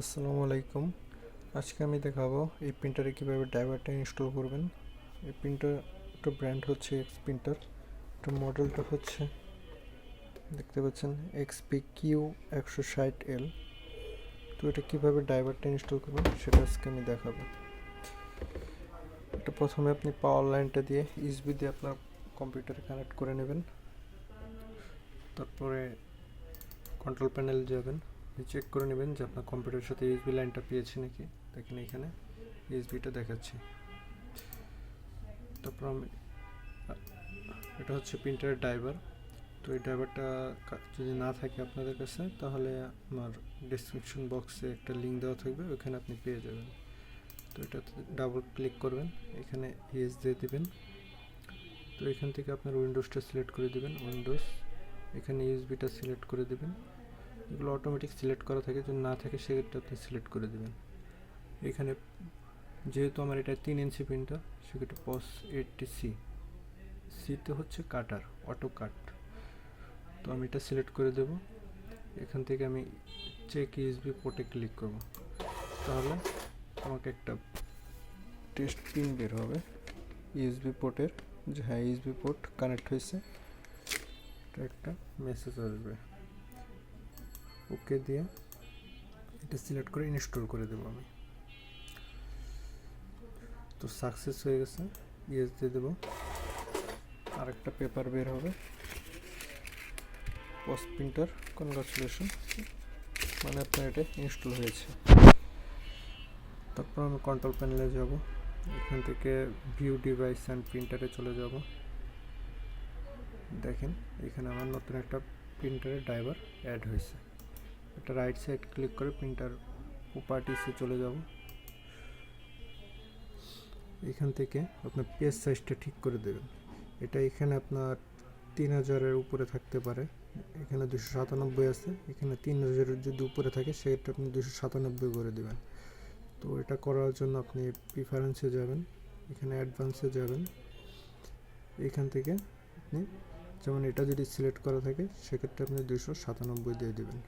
আসসালামু আলাইকুম। আজকে আমি দেখাবো এই প্রিন্টারে কীভাবে ড্রাইভারটা ইনস্টল করবেন। এই প্রিন্টারটা ব্র্যান্ড হচ্ছে এক্স প্রিন্টার এটার মডেলটা হচ্ছে, দেখতে পাচ্ছেন এক্সপি কিউ একশো ষাট এল তো এটা কীভাবে ড্রাইভারটা ইনস্টল করবেন, সেটা আজকে আমি দেখাবো। এটা প্রথমে আপনি পাওয়ার লাইনটা দিয়ে ইউএসবি দিয়ে আপনার কম্পিউটারে কানেক্ট করে নেবেন। তারপরে কন্ট্রোল প্যানেল যাবেন। চেক করে নেবেন যে আপনার কম্পিউটারের সাথে ইউএসবি লাইনটা পেয়েছে নাকি? দেখেন এখানে ইউএসবিটা দেখাচ্ছে। তারপর আমি, এটা হচ্ছে প্রিন্টারের ড্রাইভার তো এই ড্রাইভারটা যদি না থাকে আপনাদের কাছে, তাহলে আমার ডিসক্রিপশন বক্সে একটা লিঙ্ক দেওয়া থাকবে, ওইখানে আপনি পেয়ে যাবেন। তো এটাতে ডাবল ক্লিক করবেন, এখানে ইএস দিয়ে দেবেন। তো এখান থেকে আপনার উইন্ডোজটা সিলেক্ট করে দেবেন উইন্ডোজ এখানে ইউএসবিটা সিলেক্ট করে দেবেন। এগুলো অটোমেটিক সিলেক্ট করা থাকে, যদি না থাকে সেক্ষেত্রে আপনি সিলেক্ট করে দেবেন। এখানে যেহেতু আমার এটা তিন ইঞ্চি প্রিন্টার সেক্ষেত্রে পস এইটটি সি সিতে হচ্ছে কাটার অটো কাট তো আমি এটা সিলেক্ট করে দেব। এখান থেকে আমি চেক ইউএসবি পোর্টে ক্লিক করব। তাহলে আমাকে একটা টেস্ট পিন বের হবে। ইউএসবি পোর্টের যে হ্যাঁ ইউএসবি পোর্ট কানেক্ট হয়েছে একটা মেসেজ আসবে। ওকে দিয়ে এটা সিলেক্ট করে ইনস্টল করে দেবো আমি। তো সাকসেস হয়ে গেছে। ইয়েস দিয়ে দেবো। আর একটা পেপার বের হবে। পোস্ট প্রিন্টার কনগ্রাচুলেশন মানে আপনার এটা ইনস্টল হয়েছে। তারপর আমি কন্ট্রোল প্যানেলে যাব। এখান থেকে ভিউ ডিভাইস অ্যান্ড প্রিন্টারে চলে যাব। দেখেন, এখানে আমার নতুন একটা প্রিন্টারের ড্রাইভার অ্যাড হয়েছে। একটা রাইট সাইড ক্লিক করে প্রিন্টার প্রপার্টিসে চলে যাব। এখান থেকে আপনার পেজ সাইজটা ঠিক করে দেবেন। এটা এখানে আপনার তিন হাজারের উপরে থাকতে পারে। এখানে দুশো সাতানব্বই আছে, এখানে তিন হাজারের যদি উপরে থাকে সেক্ষেত্রে আপনি দুশো সাতানব্বই করে দেবেন। তো এটা করার জন্য আপনি প্রিফারেন্সে যাবেন, এখানে অ্যাডভান্সে যাবেন। এখান থেকে আপনি যেমন এটা যদি সিলেক্ট করা থাকে, সেক্ষেত্রে আপনি দুশো সাতানব্বই দিয়ে দেবেন।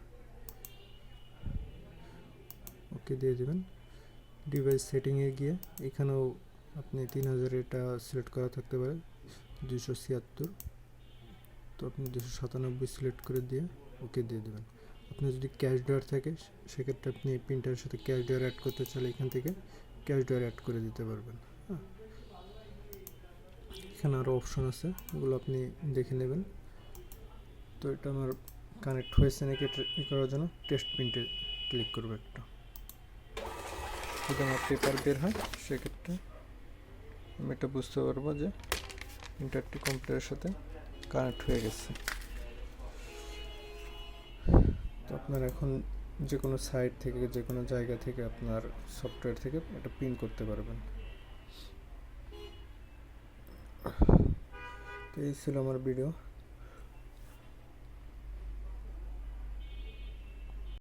ওকে দিয়ে দেবেন। ডিভাইস সেটিংয়ে গিয়ে এখানেও আপনি তিন হাজার এটা সিলেক্ট করা থাকতে পারে দুশো ছিয়াত্তর। তো আপনি দুশো সাতানব্বই সিলেক্ট করে দিয়ে ওকে দিয়ে দেবেন। আপনার যদি ক্যাশ ড্রয়ার থাকে, সেক্ষেত্রে আপনি প্রিন্টারের সাথে ক্যাশ ড্রয়ার অ্যাড করতে চাইলে এখান থেকে ক্যাশ ড্রয়ার অ্যাড করে দিতে পারবেন হ্যাঁ। এখানে আরও অপশন আছে এগুলো আপনি দেখে নেবেন। তো এটা আমার কানেক্ট হয়েছে নাকি করার জন্য? টেস্ট প্রিন্টে ক্লিক করব একটা। যদি আমার পেপার বের হয়, সেক্ষেত্রে আমি এটা বুঝতে পারব যে ইন্টারটি কম্পিউটারের সাথে কানেক্ট হয়ে গেছে। তো আপনার এখন যে কোনো সাইট থেকে, যে কোনো জায়গা থেকে আপনার সফটওয়্যার থেকে এটা প্রিন্ট করতে পারবেন। তো এই ছিল আমার ভিডিও